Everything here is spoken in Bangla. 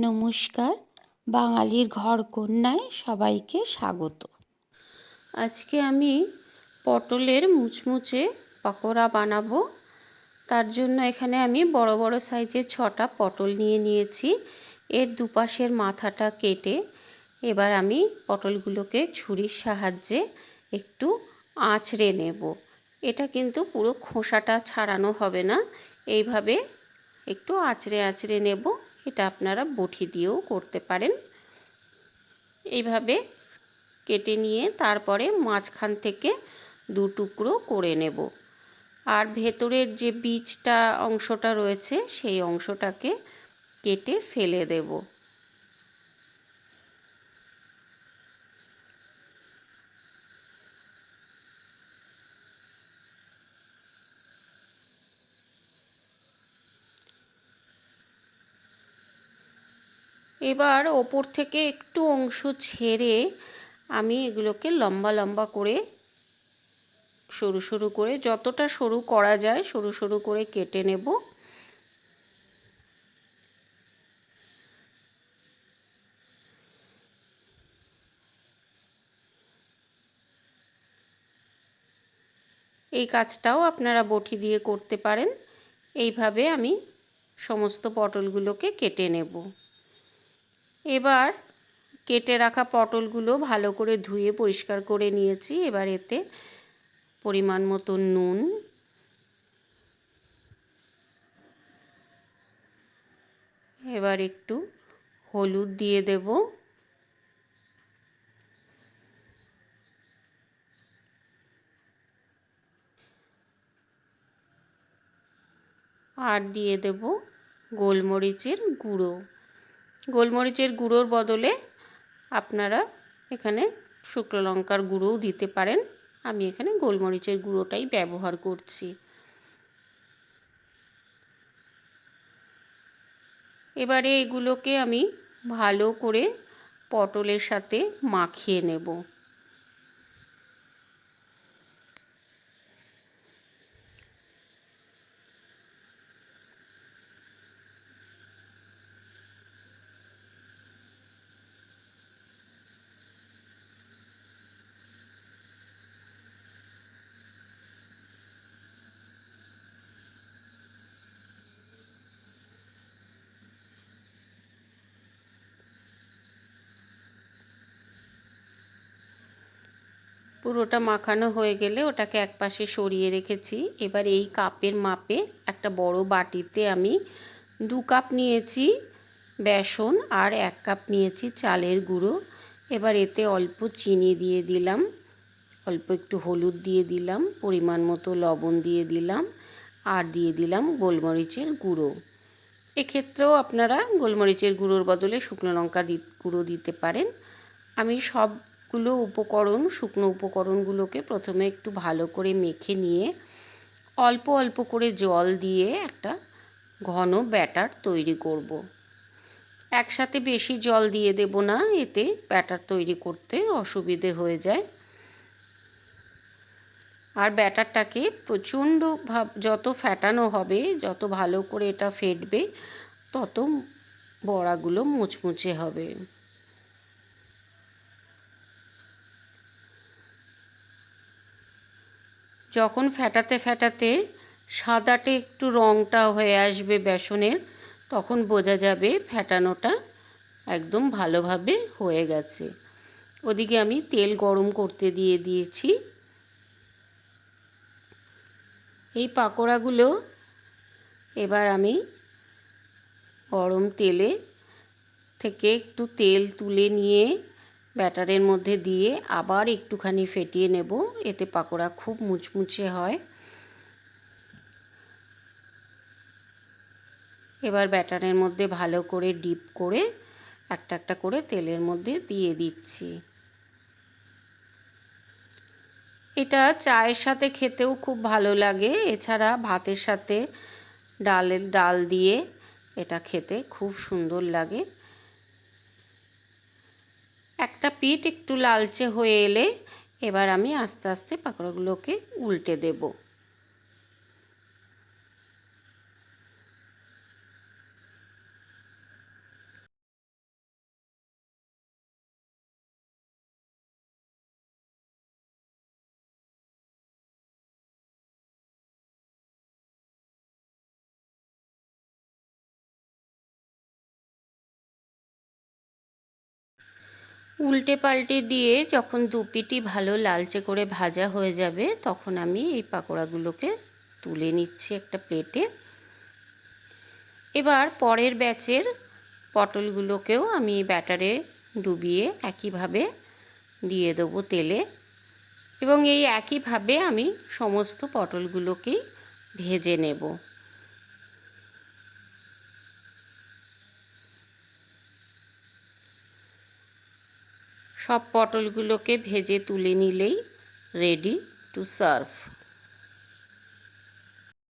নমস্কার। বাঙালির ঘর কন্যায় সবাইকে স্বাগত। আজকে আমি পটলের মুচমুচে পকোড়া বানাবো। তার জন্য এখানে আমি বড় বড় সাইজের ছটা পটল নিয়ে নিয়েছি। এর দুপাশের মাথাটা কেটে এবার আমি পটলগুলোকে ছুরির সাহায্যে একটু আঁচড়ে নেব। এটা কিন্তু পুরো খোসাটা ছাড়ানো হবে না। এইভাবে একটু আঁচড়ে আঁচড়ে নেব। এটা আপনারা বটি দিয়েও করতে পারেন। এইভাবে কেটে নিয়ে তারপরে মাঝখান থেকে দু টুকরো করে নেব। আর ভেতরের যে বীজটা অংশটা রয়েছে, সেই অংশটাকে কেটে ফেলে দেবো। এবার ওপর থেকে একটু অংশ ছেড়ে আমি এগুলোকে লম্বা লম্বা করে সরু সরু করে যতটা সরু করা যায় সরু সরু করে কেটে নেব। এই কাজটাও আপনারা বটি দিয়ে করতে পারেন। এইভাবে আমি সমস্ত পটলগুলোকে কেটে নেব। এবার কেটে রাখা পটলগুলো ভালো করে ধুয়ে পরিষ্কার করে নিয়েছি। এবার এতে পরিমাণ মতো নুন, এবার একটু হলুদ দিয়ে দেব। আর দিয়ে দেব গোলমরিচের গুঁড়ো। গোলমরিচের গুঁড়োর বদলে আপনারা এখানে শুকনো লঙ্কার গুঁড়োও দিতে পারেন। আমি এখানে গোলমরিচের গুঁড়োটাই ব্যবহার করছি। এবারে এগুলোকে আমি ভালো করে পটলের সাথে মাখিয়ে নেব। পুরোটা মাখানো হয়ে গেলে ওটাকে এক পাশে সরিয়ে রেখেছি। এবার এই কাপের মাপে একটা বড় বাটিতে আমি দু কাপ নিয়েছি বেসন আর এক কাপ নিয়েছি চালের গুঁড়ো। এবার এতে অল্প চিনি দিয়ে দিলাম, অল্প একটু হলুদ দিয়ে দিলাম, পরিমাণ মতো লবণ দিয়ে দিলাম আর দিয়ে দিলাম গোলমরিচের গুঁড়ো। এক্ষেত্রেও আপনারা গোলমরিচের গুঁড়োর বদলে শুকনো লঙ্কা দি, গুঁড়ো দিতে পারেন। আমি সব সবগুলো উপকরণ, শুকনো উপকরণগুলোকে প্রথমে একটু ভালো করে মেখে নিয়ে অল্প অল্প করে জল দিয়ে একটা ঘন ব্যাটার তৈরি করব। একসাথে বেশি জল দিয়ে দেব না, এতে ব্যাটার তৈরি করতে অসুবিধে হয়ে যায় আর ব্যাটারটাকে প্রচণ্ড ভাব, যত ফ্যাটানো হবে, যত ভালো করে এটা ফেটবে, তত বড়াগুলো মুচমুচে হবে যখন ফ্যাটাতে ফ্যাটাতে সাদাটে একটু রঙটা হয়ে আসবে বেসনের, তখন বোঝা যাবে ফ্যাটানোটা একদম ভালোভাবে হয়ে গেছে। ওদিকে আমি তেল গরম করতে দিয়ে দিয়েছি। এই পাকোড়াগুলো এবার আমি গরম তেলে থেকে একটু তেল তুলে নিয়ে ব্যাটারের মধ্যে দিয়ে আবার একটুখানি ফেটিয়ে নেব। এতে পাকোড়া খুব মুচমুচে হয়। এবার ব্যাটারের মধ্যে ভালো করে ডিপ করে একটা একটা করে তেলের মধ্যে দিয়ে দিচ্ছি। এটা চায়ের সাথে খেতেও খুব ভালো লাগে। এছাড়া ভাতের সাথে ডালের ডাল দিয়ে এটা খেতে খুব সুন্দর লাগে। একটা পিঠ একটু লালচে হয়ে এলে এবার আমি আস্তে আস্তে পাকোড়াগুলোকে উল্টে দেবো। উল্টে পাল্টে দিয়ে যখন দুপিটি ভালো লালচে করে ভাজা হয়ে যাবে, তখন আমি এই পাকোড়াগুলোকে তুলে নিচ্ছি একটা প্লেটে। এবার পরের ব্যাচের পটলগুলোকেও আমি ব্যাটারে ডুবিয়ে একইভাবে দিয়ে দেবো তেলে। এবং এই একইভাবে আমি সমস্ত পটলগুলোকেই ভেজে নেব। সব পটলগুলোকে ভেজে তুলে নিলেই রেডি টু সার্ভ